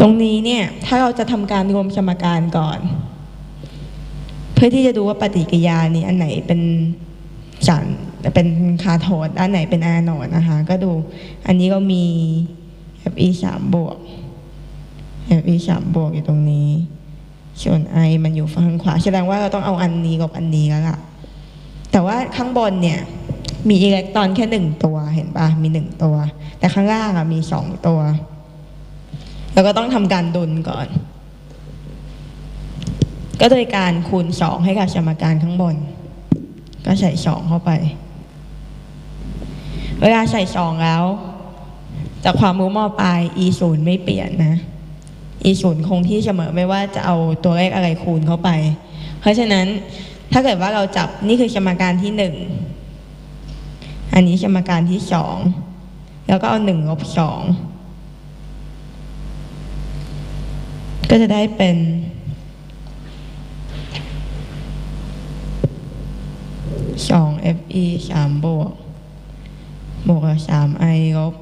ตรงนี้เนี่ยถ้าเราจะทำการรวมสมการก่อน เพื่อที่จะดูว่าปฏิกิริยานี้อันไหนเป็นสารเป็นคาโทดอันไหนเป็นอาโนดนะคะ ก็ดูอันนี้ก็มี Fe 3บวก Fe 3บวกอยู่ตรงนี้ ส่วน I มันอยู่ฝั่งขวา แสดงว่าเราต้องเอาอันนี้กับอันนี้แล้วล่ะ แต่ว่าข้างบนเนี่ย มีอิเล็กตรอนแค่หนึ่งตัวเห็นปะมีหนึ่งตัว แต่ข้างล่างอะมีสองตัว แล้วก็ต้องทำการดุลก่อน ก็โดยการคูณสองให้กับสมการข้างบน ก็ใส่สองเข้าไป เวลาใส่สองแล้ว จากความรู้มอปลาย e ศูนย์ไม่เปลี่ยนนะ e ศูนย์คงที่เสมอไม่ว่าจะเอาตัวเลขอะไรคูณเข้าไป เพราะฉะนั้นถ้าเกิดว่าเราจับนี่คือสมการที่หนึ่งอันนี้สมการที่สองแล้วก็เอาหนึ่งลบสอง ก็จะได้เป็นสอง fe สามบวกบวกกับสาม i ลบ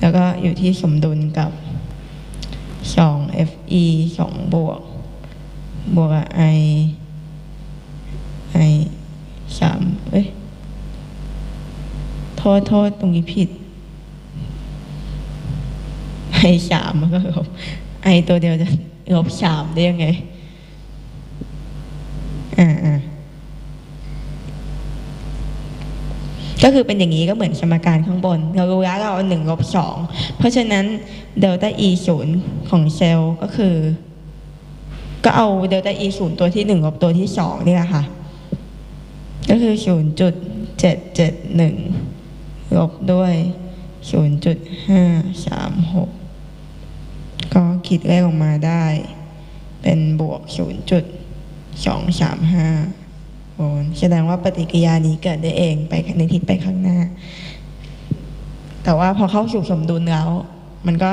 แล้วก็อยู่ที่สมดุลกับสอง fe สองบวก บวกกับ i i สามเอ้ย โทษโทษตรงนี้ผิดไอสามมันก็ลบ ไอตัวเดียวจะลบสามได้ยังไง อ่าอ่าก็คือเป็นอย่างนี้ก็เหมือนสมการข้างบน เรารู้แล้วเราเอาหนึ่งลบสองเพราะฉะนั้นเดลต้า e ศูนย์ของเซลล์ก็คือ ก็เอาเดลต้า e ศูนย์ตัวที่หนึ่งลบตัวที่สองนี่แหละค่ะ ก็คือศูนย์จุดเจ็ดเจ็ดหนึ่งลบด้วย0.536ก็ คิดเลขออกมาได้ เป็นบวก 0.235โวลต์แสดงว่าปฏิกิริยานี้เกิดได้เองไปในทิศไปข้างหน้า แต่ว่าพอเข้าสู่สมดุลแล้ว มันก็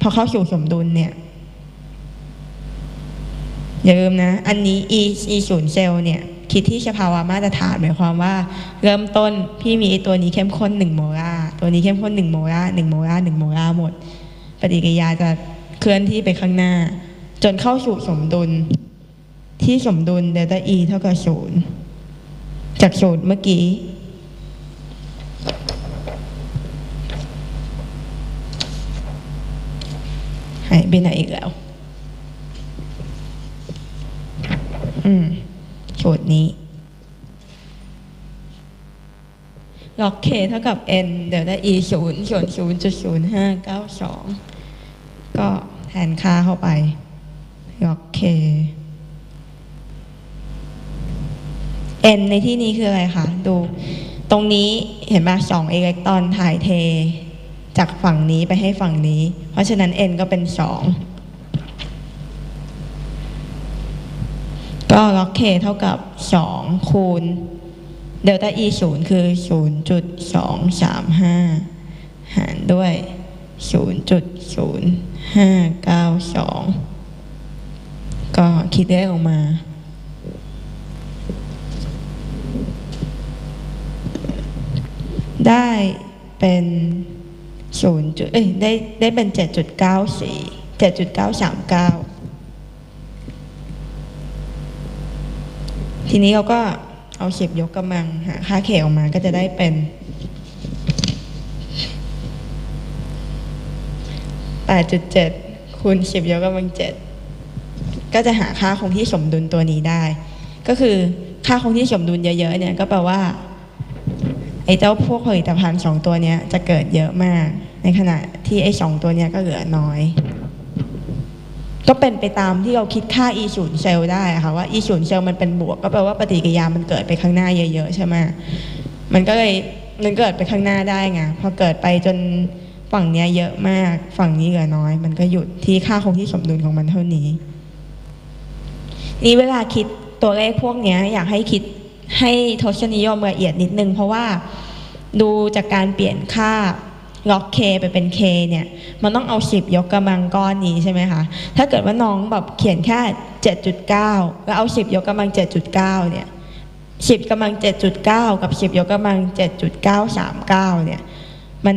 พอเข้าสู่สมดุลเนี่ยอย่าลืมนะ อันนี้ e e ศูนย์เซลล์เนี่ย คิดที่สภาวะมาตรฐานหมายความว่า เริ่มต้นพี่มีตัวนี้เข้มข้น1โมลาร์ตัวนี้เข้มข้น1โมลาร์1โมลาร์1โมลาร์หมด ปฏิกิริยาจะ เคลื่อนที่ไปข้างหน้า จนเข้าสู่สมดุล ที่สมดุลเดลต้า e เท่ากับศูนย์จากศูนย์เมื่อกี้ หายไปไหนอีกแล้ว อืมสูตรนี้ ล็อก k เท่ากับ n เดี๋ยวได้ e ศูนย์ส่วนศูนย์จุดศูนย์ห้าเก้าสอง ก็แทนค่าเข้าไปล็อก k n ในที่นี้คืออะไรคะ ดูตรงนี้เห็นไหมสองอิเล็กตรอนถ่ายเท จากฝั่งนี้ไปให้ฝั่งนี้ เพราะฉะนั้น n ก็เป็นสองก็ล็อก k เท่ากับ2คูณเดลต้า e 0คือ0.235หารด้วยศูนย์จุดศูนย์ ห้าเก้าสองก็คิดได้ออกมา ได้เป็นศูนย์จุดเอ้ยได้ได้เป็นเจ็ดจุดเก้าสี่เจ็ดจุดเก้าสามเก้าทีนี้เราก็เอาเข็บยกกำลังหาค่าเขออกมาก็จะได้เป็น 8.7 คูณ10ยกกำลัง7ก็จะหาค่าคงที่สมดุลตัวนี้ได้ ก็คือค่าคงที่สมดุลเยอะๆเนี่ยก็แปลว่าไอ้เจ้าพวกผลิตภัณฑ์สองตัวเนี้ยจะเกิดเยอะมาก ในขณะที่ไอ้สองตัวเนี้ยก็เหลือน้อย ก็เป็นไปตามที่เราคิดค่า e ศูนย์เซลล์ได้ค่ะว่า e ศูนย์เซลล์มันเป็นบวก ก็แปลว่าปฏิกิริยามันเกิดไปข้างหน้าเยอะๆใช่ไหมมันก็เลยมันเกิดไปข้างหน้าได้ไงพอเกิดไปจน ฝั่งเนี้ยเยอะมาก ฝั่งนี้เหลือน้อย มันก็หยุดที่ค่าคงที่สมดุลของมันเท่านี้ นี่เวลาคิดตัวเลขพวกเนี้ย อยากให้คิดให้ทศนิยมละเอียดนิดนึง เพราะว่าดูจากการเปลี่ยนค่าล็อก k ไปเป็น k เนี่ย มันต้องเอา10ยกกำลังก้อนนี้ใช่ไหมคะ ถ้าเกิดว่าน้องแบบเขียนแค่7.9แล้วเอา10ยกกำลัง7.9เนี่ย10กำลัง7.9กับ10ยกกำลัง7.939เนี่ย มัน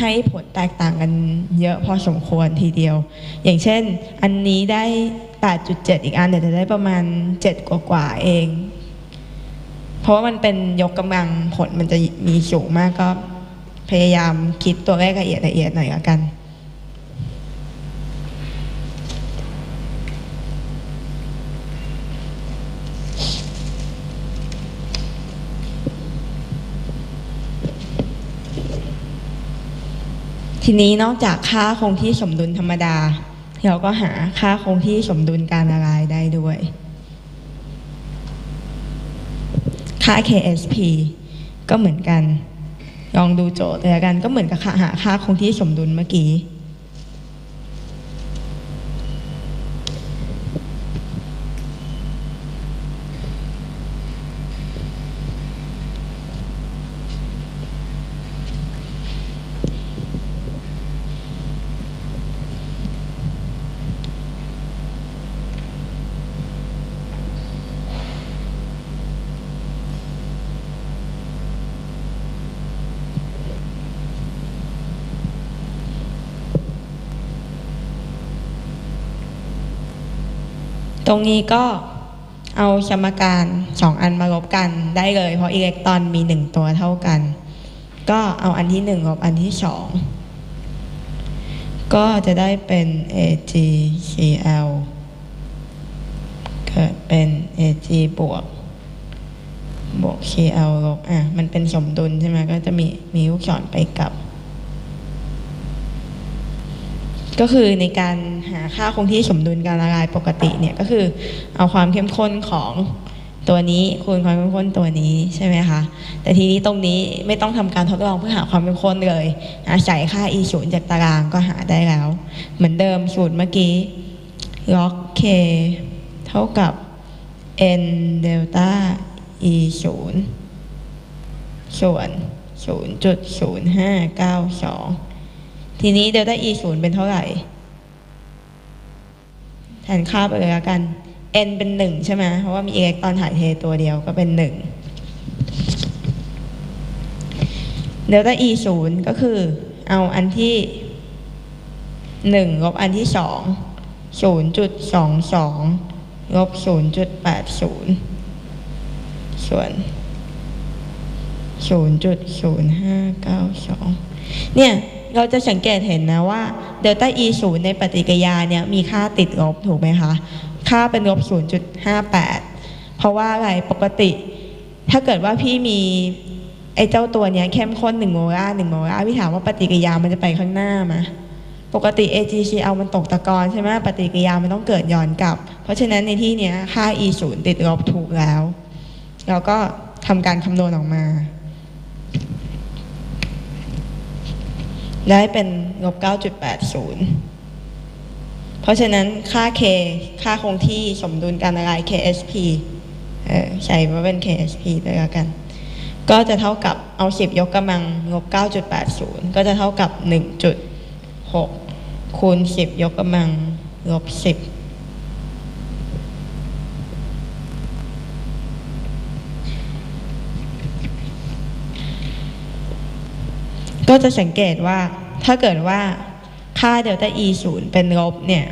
ให้ผลแตกต่างกันเยอะพอสมควรทีเดียว อย่างเช่น อันนี้ได้ 8.7 อีกอันเนี่ยจะได้ประมาณ 7 กว่ากว่าๆเอง เพราะว่ามันเป็นยกกำลังผลมันจะมีสูงมากก็พยายามคิดตัวเลขละเอียดละเอียดหน่อยละกัน ทีนี้นอกจากค่าคงที่สมดุลธรรมดา เราก็หาค่าคงที่สมดุลการละลายได้ด้วย ค่า KSP ก็เหมือนกัน ลองดูโจทย์เลยละกันก็เหมือนกับค่าหาค่าคงที่สมดุลเมื่อกี้ ตรงนี้ก็เอาสมการสองอันมาลบกันได้เลย เพราะอิเล็กตรอนมีหนึ่งตัวเท่ากัน ก็เอาอันที่หนึ่งลบอันที่สองก็จะได้เป็น AgCl เกิดเป็น Ag บวกบวก Cl ลบอะ มันเป็นสมดุลใช่ไหมก็จะมีมีลูกศรไปกลับ ก็คือในการหาค่าคงที่สมดุลการละลายปกติเนี่ยก็คือเอาความเข้มข้นของตัวนี้คูณความเข้มข้นตัวนี้ใช่ไหมคะแต่ทีนี้ตรงนี้ไม่ต้องทำการทดลองเพื่อหาความเข้มข้นเลย อาศัยค่า e 0จากตารางก็หาได้แล้ว เหมือนเดิมสูตรเมื่อกี้ log k เท่ากับ n เดลต้า e 0ส่วน 0.0592 ทีนี้เดลต้า e 0เป็นเท่าไหร่แทนค่าไปเลยละกัน n เป็นหนึ่งใช่ไหมเพราะว่ามีอิเล็กตรอนถ่ายเทตัวเดียวก็เป็นหนึ่งเดลต้า e ศูนย์ก็คือเอาอันที่หนึ่งลบอันที่สองศูนย์จุดสองสองลบศูนย์จุดแปดศูนย์ส่วนศูนย์จุดศูนย์ห้าเก้าสองเนี่ย เราจะสังเกตเห็นนะว่าเดลต้า e ศูนย์ในปฏิกิริยาเนี่ยมีค่าติดลบถูกไหมคะ ค่าเป็นลบ 0.58 เพราะว่าอะไรปกติ ถ้าเกิดว่าพี่มีไอ้เจ้าตัวเนี้ยเข้มข้น1โมลาร์1โมลาร์พี่ถามว่าปฏิกิริยามันจะไปข้างหน้ามาปกติ AgCl มันตกตะกอนใช่ไหมปฏิกิริยามันต้องเกิดย้อนกลับ เพราะฉะนั้นในที่เนี้ยค่า e 0ติดลบถูกแล้ว เราก็ทำการคำนวณออกมา ได้เป็นลบ 9.80 เพราะฉะนั้นค่า K ค่าคงที่สมดุลการละลาย KSP ใช้ว่าเป็น KSP ด้วกัน ก็จะเท่ากับเอา 10 ยกกำลังลบ 9.80 ก็จะเท่ากับ 1.6 คูณ 10 ยกกำลังลบ 10ก็จะสังเกตว่า ถ้าเกิดว่าค่าเดลต้า E 0เป็นลบเนี่ย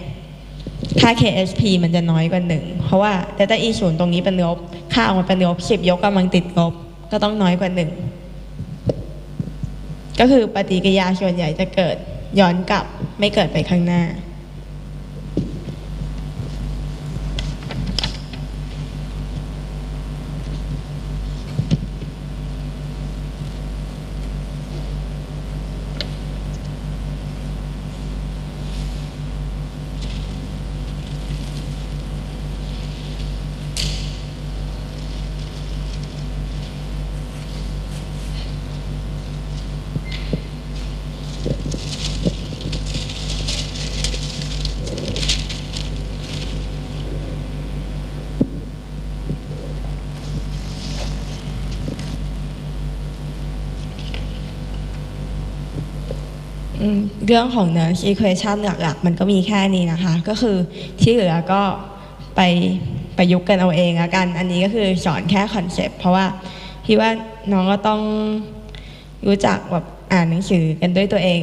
ค่า KSP มันจะน้อยกว่าหนึ่งเพราะว่าเดลต้า E 0ตรงนี้เป็นลบ ค่าออกมาเป็นลบสิบยกกำลังติดลบ ก็ต้องน้อยกว่าหนึ่งก็คือปฏิกิริยาส่วนใหญ่จะเกิดย้อนกลับไม่เกิดไปข้างหน้า เรื่องของ nurse equation หลักๆ มันก็มีแค่นี้นะคะ ก็คือที่เหลือก็ไปประยุกต์กันเอาเองละกัน อันนี้ก็คือสอนแค่คอนเซปต์เพราะว่าพี่ว่าน้องก็ต้องรู้จักแบบอ่านหนังสือกันด้วยตัวเอง